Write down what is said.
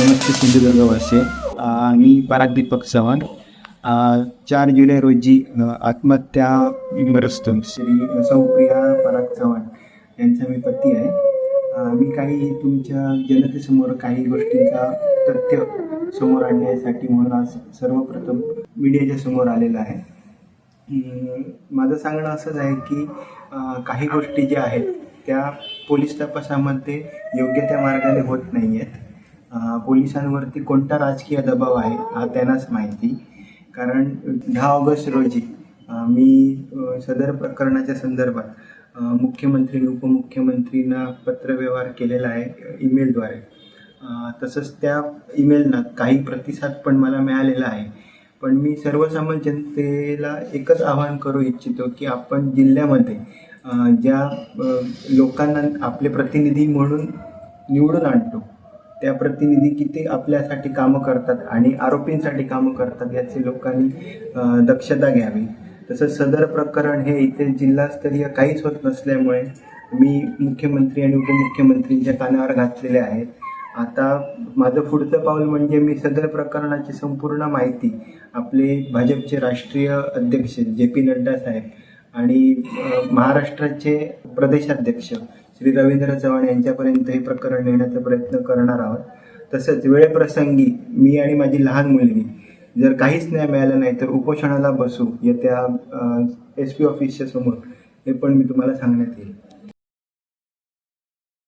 नमस्ते सिंधुदुर्गवासी वासे मी पराग दीपक चव्हाण. चार जुलै रोजी अ, आत्महत्याग्रस्त श्री सौप्रिया पराग चव्हाण यांचा मी पती आहे. मी काही तुमच्या जनतेसमोर काही गोष्टींचा तथ्य समोर आणण्यासाठी म्हणून आज सर्वप्रथम मीडियाच्या समोर आलेला आहे. माझं सांगणं असंच आहे की काही गोष्टी ज्या आहेत त्या पोलीस तपासामध्ये योग्य त्या मार्गाने होत नाही आहेत पोलिसांवरती कोणता राजकीय दबाव आहे हा त्यांनाच माहिती. कारण दहा ऑगस्ट रोजी मी सदर प्रकरणाच्या संदर्भात मुख्यमंत्री आणि उपमुख्यमंत्रींना पत्रव्यवहार केलेला आहे ईमेलद्वारे. तसंच त्या ईमेलना काही प्रतिसाद पण मला मिळालेला आहे. पण मी सर्वसामान्य जनतेला एकच आवाहन करू इच्छितो की आपण जिल्ह्यामध्ये ज्या लोकांना आपले प्रतिनिधी म्हणून निवडून आणतो त्या प्रतिनिधी किती आपल्यासाठी कामं करतात आणि आरोपींसाठी कामं करतात याची लोकांनी दक्षता घ्यावी. तसंच सदर प्रकरण हे इथे जिल्हास्तरीय काहीच होत नसल्यामुळे मी मुख्यमंत्री आणि उपमुख्यमंत्रींच्या कानावर घातलेले आहेत. आता माझं पुढचं पाऊल म्हणजे मी सदर प्रकरणाची संपूर्ण माहिती आपले भाजपचे राष्ट्रीय अध्यक्ष जे पी नड्डा साहेब आणि महाराष्ट्राचे प्रदेशाध्यक्ष श्री रवींद्र चव्हाण यांच्यापर्यंत हे प्रकरण नेण्याचा प्रयत्न करणार आहोत. तसंच वेळप्रसंगी मी आणि माझी लहान मुलगी जर काहीच न्याय मिळालं नाही तर उपोषणाला बसू येत्या एस पी ऑफिसच्या समोर हे पण मी तुम्हाला सांगण्यात येईल.